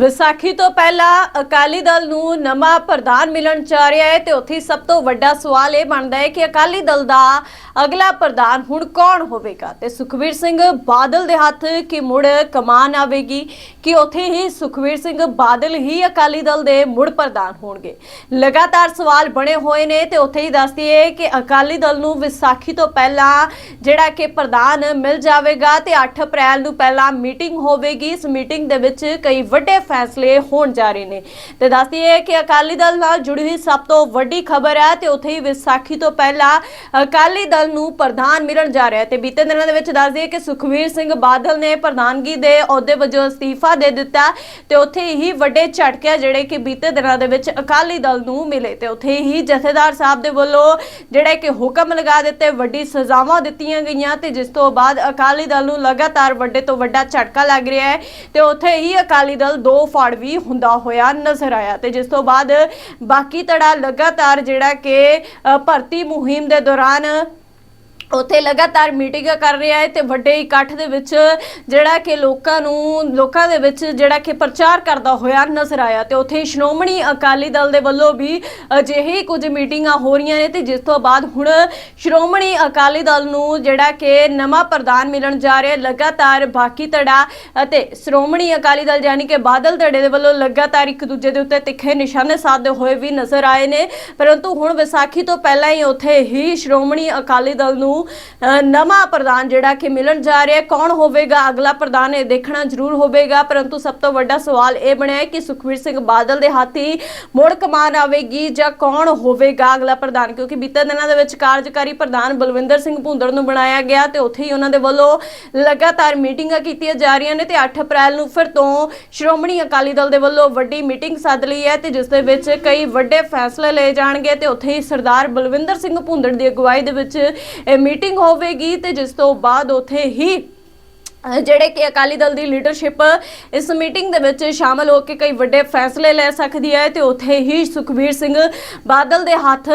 ਵਿਸਾਖੀ ਤੋਂ ਪਹਿਲਾਂ ਅਕਾਲੀ ਦਲ ਨੂੰ ਨਵਾਂ ਪ੍ਰਧਾਨ ਮਿਲਣ ਜਾ ਰਿਹਾ ਹੈ ਤੇ ਉੱਥੇ ਸਭ ਤੋਂ ਵੱਡਾ ਸਵਾਲ ਇਹ ਬਣਦਾ ਹੈ ਕਿ ਅਕਾਲੀ ਦਲ ਦਾ ਅਗਲਾ ਪ੍ਰਧਾਨ ਹੁਣ ਕੌਣ ਹੋਵੇਗਾ? ਤੇ ਸੁਖਵੀਰ ਸਿੰਘ ਬਾਦਲ ਦੇ ਹੱਥ ਕਿ ਮੁੜ ਕਮਾਨ ਆਵੇਗੀ? ਕਿ ਉੱਥੇ ਹੀ ਸੁਖਵੀਰ ਸਿੰਘ ਬਾਦਲ ਹੀ ਅਕਾਲੀ ਦਲ ਦੇ ਮੁੜ ਪ੍ਰਧਾਨ ਹੋਣਗੇ? ਲਗਾਤਾਰ ਸਵਾਲ ਬਣੇ ਹੋਏ ਨੇ ਤੇ ਉੱਥੇ ਹੀ ਦੱਸਦੀ ਹੈ ਕਿ ਅਕਾਲੀ ਦਲ ਨੂੰ ਵਿਸਾਖੀ ਤੋਂ ਪਹਿਲਾਂ ਜਿਹੜਾ ਕਿ ਪ੍ਰਧਾਨ ਮਿਲ ਜਾਵੇਗਾ ਤੇ 8 ਅਪ੍ਰੈਲ ਨੂੰ ਪਹਿਲਾਂ ਮੀਟਿੰਗ ਹੋਵੇਗੀ। ਇਸ ਮੀਟਿੰਗ ਦੇ ਵਿੱਚ ਕਈ ਵੱਡੇ ਫੈਸਲੇ ਹੋਣ ਜਾ ਰਹੇ ਨੇ। ਤੇ ਦੱਸਦੀ ਹੈ ਕਿ ਅਕਾਲੀ ਦਲ ਨਾਲ ਜੁੜੀ ਹੋਈ ਸਭ ਤੋਂ ਵੱਡੀ ਖਬਰ ਹੈ ਤੇ ਉੱਥੇ ਹੀ ਵਿਸਾਖੀ ਤੋਂ ਪਹਿਲਾਂ ਅਕਾਲੀ ਦਲ ਨੂੰ ਪ੍ਰਧਾਨ ਮਿਲਣ ਜਾ ਰਿਹਾ ਤੇ ਬੀਤੇ ਦਿਨਾਂ ਦੇ ਵਿੱਚ ਦੱਸਦੀ ਹੈ ਕਿ ਸੁਖਵੀਰ ਸਿੰਘ ਬਾਦਲ ਨੇ ਪ੍ਰਧਾਨਗੀ ਦੇ ਅਹੁਦੇ ਵਜੋਂ ਅਸਤੀਫਾ ਦੇ ਦਿੱਤਾ ਤੇ ਉੱਥੇ ਹੀ ਵੱਡੇ ਝਟਕੇ ਜਿਹੜੇ ਕਿ ਬੀਤੇ ਦਿਨਾਂ ਦੇ ਵਿੱਚ ਅਕਾਲੀ ਦਲ ਨੂੰ ਮਿਲੇ। ਤੇ ਉੱਥੇ ਹੀ ਜਥੇਦਾਰ ਸਾਹਿਬ ਦੇ ਵੱਲੋਂ ਜਿਹੜੇ ਕਿ ਹੁਕਮ ਲਗਾ ਦਿੱਤੇ, ਵੱਡੀ ਸਜ਼ਾਵਾਂ ਦਿੱਤੀਆਂ ਗਈਆਂ ਤੇ ਜਿਸ ਤੋਂ ਬਾਅਦ ਅਕਾਲੀ ਦਲ ਨੂੰ ਲਗਾਤਾਰ ਵੱਡੇ ਤੋਂ ਵੱਡਾ ਝਟਕਾ ਲੱਗ ਰਿਹਾ ਹੈ ਤੇ ਉੱਥੇ ਹੀ ਅਕਾਲੀ ਦਲ ਦੋ ਫੜ ਵੀ ਹੁੰਦਾ ਹੋਇਆ ਨਜ਼ਰ ਆਇਆ ਤੇ ਜਿਸ ਤੋਂ ਬਾਅਦ ਬਾਕੀ ਧੜਾ ਲਗਾਤਾਰ ਜਿਹੜਾ ਕਿ ਭਰਤੀ ਮੁਹਿੰਮ ਦੇ ਦੌਰਾਨ ਉੱਥੇ ਲਗਾਤਾਰ ਮੀਟਿੰਗਾਂ ਕਰ ਰਿਹਾ ਹੈ ਤੇ ਵੱਡੇ ਇਕੱਠ ਦੇ ਵਿੱਚ ਜਿਹੜਾ ਕਿ ਲੋਕਾਂ ਨੂੰ, ਲੋਕਾਂ ਦੇ ਵਿੱਚ ਜਿਹੜਾ ਕਿ ਪ੍ਰਚਾਰ ਕਰਦਾ ਹੋਇਆ ਨਜ਼ਰ ਆਇਆ ਤੇ ਉੱਥੇ ਹੀ ਸ਼੍ਰੋਮਣੀ ਅਕਾਲੀ ਦਲ ਦੇ ਵੱਲੋਂ ਵੀ ਅਜਿਹੀ ਕੁਝ ਮੀਟਿੰਗਾਂ ਹੋ ਰਹੀਆਂ ਨੇ ਤੇ ਜਿਸ ਤੋਂ ਬਾਅਦ ਹੁਣ ਸ਼੍ਰੋਮਣੀ ਅਕਾਲੀ ਦਲ ਨੂੰ ਜਿਹੜਾ ਕਿ ਨਵਾਂ ਪ੍ਰਧਾਨ ਮਿਲਣ ਜਾ ਰਿਹਾ, ਲਗਾਤਾਰ ਬਾਕੀ ਧੜਾ ਅਤੇ ਸ਼੍ਰੋਮਣੀ ਅਕਾਲੀ ਦਲ ਯਾਨੀ ਕਿ ਬਾਦਲ ਧੜੇ ਦੇ ਵੱਲੋਂ ਲਗਾਤਾਰ ਇੱਕ ਦੂਜੇ ਦੇ ਉੱਤੇ ਤਿੱਖੇ ਨਿਸ਼ਾਨੇ ਸਾਧਦੇ ਹੋਏ ਵੀ ਨਜ਼ਰ ਆਏ ਨੇ। ਪਰੰਤੂ ਹੁਣ ਵਿਸਾਖੀ ਤੋਂ ਪਹਿਲਾਂ ਹੀ ਉੱਥੇ ਹੀ ਸ਼੍ਰੋਮਣੀ ਅਕਾਲੀ ਦਲ ਨੂੰ ਅ, ਨਵਾਂ ਪ੍ਰਧਾਨ ਜਿਹੜਾ ਕਿ ਮਿਲਣ ਜਾ ਰਿਹਾ ਹੈ। ਕੌਣ ਹੋਵੇਗਾ? ਅਗਲਾ ਪ੍ਰਧਾਨ ਇਹ ਦੇਖਣਾ ਜ਼ਰੂਰ ਹੋਵੇਗਾ। ਪਰੰਤੂ ਸਭ ਤੋਂ ਵੱਡਾ ਸਵਾਲ ਇਹ ਬਣਿਆ ਹੈ ਕਿ ਸੁਖਵੀਰ ਸਿੰਘ ਬਾਦਲ ਦੇ ਹੱਥੀ ਮੁੜ ਕਮਾਨ ਆਵੇਗੀ ਜਾਂ ਕੌਣ ਹੋਵੇਗਾ ਅਗਲਾ ਪ੍ਰਧਾਨ ਕਿਉਂਕਿ ਬੀਤੇ ਦਿਨਾਂ ਦੇ ਵਿੱਚ ਕਾਰਜਕਾਰੀ ਪ੍ਰਧਾਨ ਬਲਵਿੰਦਰ ਸਿੰਘ ਭੁੰਦੜ ਨੂੰ ਬਣਾਇਆ ਗਿਆ ਤੇ ਉੱਥੇ ਹੀ ਉਹਨਾਂ ਦੇ ਵੱਲੋਂ ਲਗਾਤਾਰ ਮੀਟਿੰਗਾਂ ਕੀਤੀਆਂ ਜਾ ਰਹੀਆਂ ਨੇ ਤੇ 8 ਅਪ੍ਰੈਲ ਨੂੰ ਫਿਰ ਤੋਂ ਸ਼੍ਰੋਮਣੀ ਅਕਾਲੀ ਦਲ ਦੇ ਵੱਲੋਂ ਵੱਡੀ ਮੀਟਿੰਗ ਸੱਦ ਲਈ ਹੈ ਤੇ ਜਿਸ ਦੇ ਵਿੱਚ ਕਈ ਵੱਡੇ ਫੈਸਲੇ ਲਏ ਜਾਣਗੇ ਤੇ ਉੱਥੇ ਹੀ ਸਰਦਾਰ ਬਲਵਿੰਦਰ ਸਿੰਘ ਭੁੰਦੜ ਦੀ ਅਗਵਾਈ ਦੇ ਵਿੱਚ ਇਹ ਮੀਟਿੰਗ ਹੋਵੇਗੀ ਤੇ ਜਿਸ ਤੋਂ ਬਾਅਦ ਉੱਥੇ ਹੀ ਜਿਹੜੇ ਕਿ ਅਕਾਲੀ ਦਲ ਦੀ ਲੀਡਰਸ਼ਿਪ ਇਸ ਮੀਟਿੰਗ ਦੇ ਵਿੱਚ ਸ਼ਾਮਲ ਹੋ ਕੇ ਕਈ ਵੱਡੇ ਫੈਸਲੇ ਲੈ ਸਕਦੀ ਹੈ ਤੇ ਉੱਥੇ ਹੀ ਸੁਖਬੀਰ ਸਿੰਘ ਬਾਦਲ ਦੇ ਹੱਥ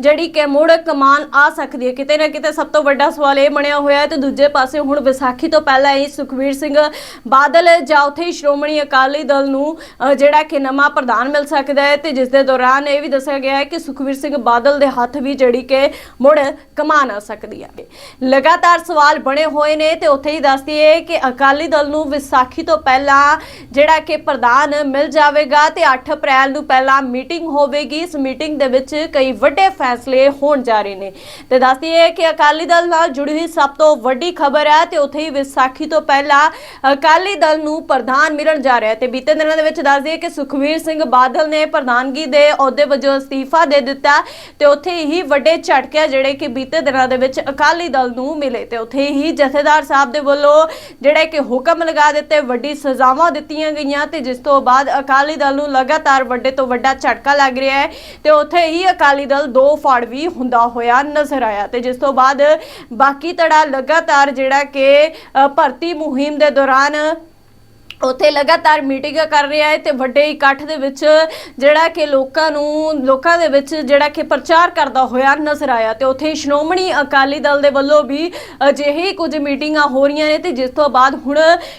ਜਿਹੜੀ ਕਿ ਮੁੜ ਕਮਾਨ ਆ ਸਕਦੀ ਹੈ। ਕਿਤੇ ਨਾ ਕਿਤੇ ਸਭ ਤੋਂ ਵੱਡਾ ਸਵਾਲ ਇਹ ਬਣਿਆ ਹੋਇਆ ਹੈ ਤੇ ਦੂਜੇ ਪਾਸੇ ਹੁਣ ਵਿਸਾਖੀ ਤੋਂ ਪਹਿਲਾਂ ਹੀ ਸੁਖਬੀਰ ਸਿੰਘ ਬਾਦਲ ਜਾਂ ਉੱਥੇ ਹੀ ਸ਼੍ਰੋਮਣੀ ਅਕਾਲੀ ਦਲ ਨੂੰ ਜਿਹੜਾ ਕਿ ਨਵਾਂ ਪ੍ਰਧਾਨ ਮਿਲ ਸਕਦਾ ਹੈ ਤੇ ਜਿਸ ਦੇ ਦੌਰਾਨ ਇਹ ਵੀ ਦੱਸਿਆ ਗਿਆ ਹੈ ਕਿ ਸੁਖਬੀਰ ਸਿੰਘ ਬਾਦਲ ਦੇ ਹੱਥ ਵੀ ਜਿਹੜੀ ਕਿ ਮੁੜ ਕਮਾਨ ਆ ਸਕਦੀ ਹੈ। ਲਗਾਤਾਰ ਸਵਾਲ ਬਣੇ ਹੋਏ ਨੇ ਤੇ ਉੱਥੇ ਹੀ ਦੱਸਦੀ ਹੈ ਕਿ ਅਕਾਲੀ ਦਲ ਨੂੰ ਵਿਸਾਖੀ ਤੋਂ ਪਹਿਲਾਂ ਜਿਹੜਾ ਕਿ ਪ੍ਰਧਾਨ ਮਿਲ ਜਾਵੇਗਾ ਤੇ 8 ਅਪ੍ਰੈਲ ਨੂੰ ਪਹਿਲਾਂ ਮੀਟਿੰਗ ਹੋਵੇਗੀ। ਇਸ ਮੀਟਿੰਗ ਦੇ ਵਿੱਚ ਕਈ ਵੱਡੇ ਫੈਸਲੇ ਹੋਣ ਜਾ ਰਹੇ ਨੇ। ਤੇ ਦੱਸਦੀ ਹੈ ਕਿ ਅਕਾਲੀ ਦਲ ਨਾਲ ਜੁੜੀ ਹੋਈ ਸਭ ਤੋਂ ਵੱਡੀ ਖਬਰ ਹੈ ਤੇ ਉੱਥੇ ਹੀ ਵਿਸਾਖੀ ਤੋਂ ਪਹਿਲਾਂ ਅਕਾਲੀ ਦਲ ਨੂੰ ਪ੍ਰਧਾਨ ਮਿਲਣ ਜਾ ਰਿਹਾ ਹੈ। ਤੇ ਬੀਤੇ ਦਿਨਾਂ ਦੇ ਵਿੱਚ ਦੱਸਦੀ ਹੈ ਕਿ ਸੁਖਵੀਰ ਸਿੰਘ ਬਾਦਲ ਨੇ ਪ੍ਰਧਾਨਗੀ ਦੇ ਅਹੁਦੇ ਵਜੋਂ ਅਸਤੀਫਾ ਦੇ ਦਿੱਤਾ ਤੇ ਉੱਥੇ ਹੀ ਵੱਡੇ ਝਟਕੇ ਜਿਹੜੇ ਕਿ ਬੀਤੇ ਦਿਨਾਂ ਦੇ ਵਿੱਚ ਅਕਾਲੀ ਦਲ ਨੂੰ ਮਿਲੇ। ਤੇ ਉੱਥੇ ਹੀ ਜਥੇਦਾਰ ਸਾਹਿਬ ਦੇ ਵੱਲੋਂ ਜਿਹੜੇ ਕਿ ਹੁਕਮ ਲਗਾ ਦਿੱਤੇ, ਵੱਡੀ ਸਜ਼ਾਵਾਂ ਦਿੱਤੀਆਂ ਗਈਆਂ ਤੇ ਜਿਸ ਤੋਂ ਬਾਅਦ ਅਕਾਲੀ ਦਲ ਨੂੰ ਲਗਾਤਾਰ ਵੱਡੇ ਤੋਂ ਵੱਡਾ ਝਟਕਾ ਲੱਗ ਰਿਹਾ ਹੈ ਤੇ ਉੱਥੇ ਹੀ ਅਕਾਲੀ ਦਲ ਦੋ ਫਾੜ ਵੀ ਹੁੰਦਾ ਹੋਇਆ ਨਜ਼ਰ ਆਇਆ ਤੇ ਜਿਸ ਤੋਂ ਬਾਅਦ ਬਾਕੀ ਧੜਾ ਲਗਾਤਾਰ ਜਿਹੜਾ ਕਿ ਭਰਤੀ ਮੁਹਿੰਮ ਦੇ ਦੌਰਾਨ ਉੱਥੇ ਲਗਾਤਾਰ ਮੀਟਿੰਗਾਂ ਕਰ ਰਿਹਾ ਹੈ ਤੇ ਵੱਡੇ ਇਕੱਠ ਦੇ ਵਿੱਚ ਜਿਹੜਾ ਕਿ ਲੋਕਾਂ ਨੂੰ, ਲੋਕਾਂ ਦੇ ਵਿੱਚ ਜਿਹੜਾ ਕਿ ਪ੍ਰਚਾਰ ਕਰਦਾ ਹੋਇਆ ਨਜ਼ਰ ਆਇਆ ਤੇ ਉੱਥੇ ਸ਼੍ਰੋਮਣੀ ਅਕਾਲੀ ਦਲ ਦੇ ਵੱਲੋਂ ਵੀ ਅਜਿਹੀ ਕੁਝ ਮੀਟਿੰਗਾਂ ਹੋ ਰਹੀਆਂ ਨੇ ਤੇ ਜਿਸ ਤੋਂ ਬਾਅਦ ਹੁਣ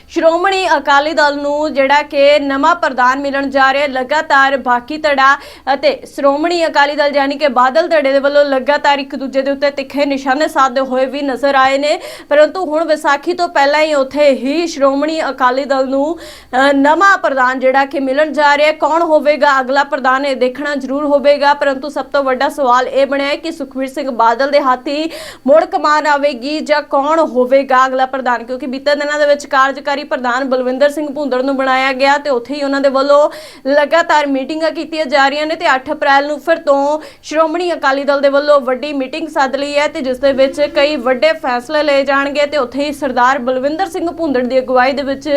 ਸ਼੍ਰੋਮਣੀ ਅਕਾਲੀ ਦਲ ਨੂੰ ਜਿਹੜਾ ਕਿ ਨਵਾਂ ਪ੍ਰਧਾਨ ਮਿਲਣ ਜਾ ਰਿਹਾ ਲਗਾਤਾਰ ਬਾਕੀ ਧੜਾ ਅਤੇ ਸ਼੍ਰੋਮਣੀ ਅਕਾਲੀ ਦਲ ਯਾਨੀ ਕਿ ਬਾਦਲ ਧੜੇ ਦੇ ਵੱਲੋਂ ਲਗਾਤਾਰ ਇੱਕ ਦੂਜੇ ਦੇ ਉੱਤੇ ਤਿੱਖੇ ਨਿਸ਼ਾਨੇ ਸਾਧਦੇ ਹੋਏ ਵੀ ਨਜ਼ਰ ਆਏ ਨੇ। ਪਰੰਤੂ ਹੁਣ ਵਿਸਾਖੀ ਤੋਂ ਪਹਿਲਾਂ ਹੀ ਉੱਥੇ ਹੀ ਸ਼੍ਰੋਮਣੀ ਅਕਾਲੀ ਦਲ ਨੂੰ ਅ, ਨਵਾਂ ਪ੍ਰਧਾਨ ਜਿਹੜਾ ਕਿ ਮਿਲਣ ਜਾ ਰਿਹਾ ਹੈ। ਕੌਣ ਹੋਵੇਗਾ? ਅਗਲਾ ਪ੍ਰਧਾਨ ਇਹ ਦੇਖਣਾ ਜ਼ਰੂਰ ਹੋਵੇਗਾ। ਪਰੰਤੂ ਸਭ ਤੋਂ ਵੱਡਾ ਸਵਾਲ ਇਹ ਬਣਿਆ ਹੈ ਕਿ ਸੁਖਵੀਰ ਸਿੰਘ ਬਾਦਲ ਦੇ ਹੱਥੀ ਮੁੜ ਕਮਾਨ ਆਵੇਗੀ ਜਾਂ ਕੌਣ ਹੋਵੇਗਾ ਅਗਲਾ ਪ੍ਰਧਾਨ ਕਿਉਂਕਿ ਬੀਤੇ ਦਿਨਾਂ ਦੇ ਵਿੱਚ ਕਾਰਜਕਾਰੀ ਪ੍ਰਧਾਨ ਬਲਵਿੰਦਰ ਸਿੰਘ ਭੁੰਦੜ ਨੂੰ ਬਣਾਇਆ ਗਿਆ ਤੇ ਉੱਥੇ ਹੀ ਉਹਨਾਂ ਦੇ ਵੱਲੋਂ ਲਗਾਤਾਰ ਮੀਟਿੰਗਾਂ ਕੀਤੀਆਂ ਜਾ ਰਹੀਆਂ ਨੇ ਤੇ 8 ਅਪ੍ਰੈਲ ਨੂੰ ਫਿਰ ਤੋਂ ਸ਼੍ਰੋਮਣੀ ਅਕਾਲੀ ਦਲ ਦੇ ਵੱਲੋਂ ਵੱਡੀ ਮੀਟਿੰਗ ਸੱਦ ਲਈ ਹੈ ਤੇ ਜਿਸ ਦੇ ਵਿੱਚ ਕਈ ਵੱਡੇ ਫੈਸਲੇ ਲਏ ਜਾਣਗੇ ਤੇ ਉੱਥੇ ਹੀ ਸਰਦਾਰ ਬਲਵਿੰਦਰ ਸਿੰਘ ਭੁੰਦੜ ਦੀ ਅਗਵਾਈ ਦੇ ਵਿੱਚ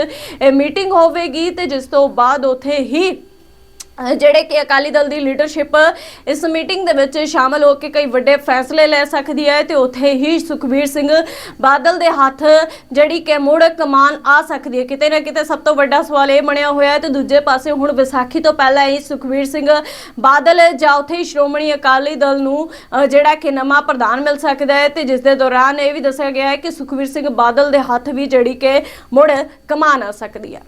ਇਹ ਮੀਟਿੰਗ ਹੋਵੇਗੀ ਤੇ ਜਿਸ ਤੋਂ ਬਾਅਦ ਉੱਥੇ ਹੀ ਜਿਹੜੇ ਕਿ ਅਕਾਲੀ ਦਲ ਦੀ ਲੀਡਰਸ਼ਿਪ ਇਸ ਮੀਟਿੰਗ ਦੇ ਵਿੱਚ ਸ਼ਾਮਲ ਹੋ ਕੇ ਕਈ ਵੱਡੇ ਫੈਸਲੇ ਲੈ ਸਕਦੀ ਹੈ ਤੇ ਉੱਥੇ ਹੀ ਸੁਖਬੀਰ ਸਿੰਘ ਬਾਦਲ ਦੇ ਹੱਥ ਜਿਹੜੀ ਕਿ ਮੁੜ ਕਮਾਨ ਆ ਸਕਦੀ ਹੈ। ਕਿਤੇ ਨਾ ਕਿਤੇ ਸਭ ਤੋਂ ਵੱਡਾ ਸਵਾਲ ਇਹ ਬਣਿਆ ਹੋਇਆ ਹੈ ਤੇ ਦੂਜੇ ਪਾਸੇ ਹੁਣ ਵਿਸਾਖੀ ਤੋਂ ਪਹਿਲਾਂ ਹੀ ਸੁਖਬੀਰ ਸਿੰਘ ਬਾਦਲ ਜਾਂ ਉੱਥੇ ਹੀ ਸ਼੍ਰੋਮਣੀ ਅਕਾਲੀ ਦਲ ਨੂੰ ਜਿਹੜਾ ਕਿ ਨਵਾਂ ਪ੍ਰਧਾਨ ਮਿਲ ਸਕਦਾ ਹੈ ਤੇ ਜਿਸ ਦੇ ਦੌਰਾਨ ਇਹ ਵੀ ਦੱਸਿਆ ਗਿਆ ਹੈ ਕਿ ਸੁਖਬੀਰ ਸਿੰਘ ਬਾਦਲ ਦੇ ਹੱਥ ਵੀ ਜਿਹੜੀ ਕਿ ਮੁੜ ਕਮਾਨ ਆ ਸਕਦੀ ਹੈ।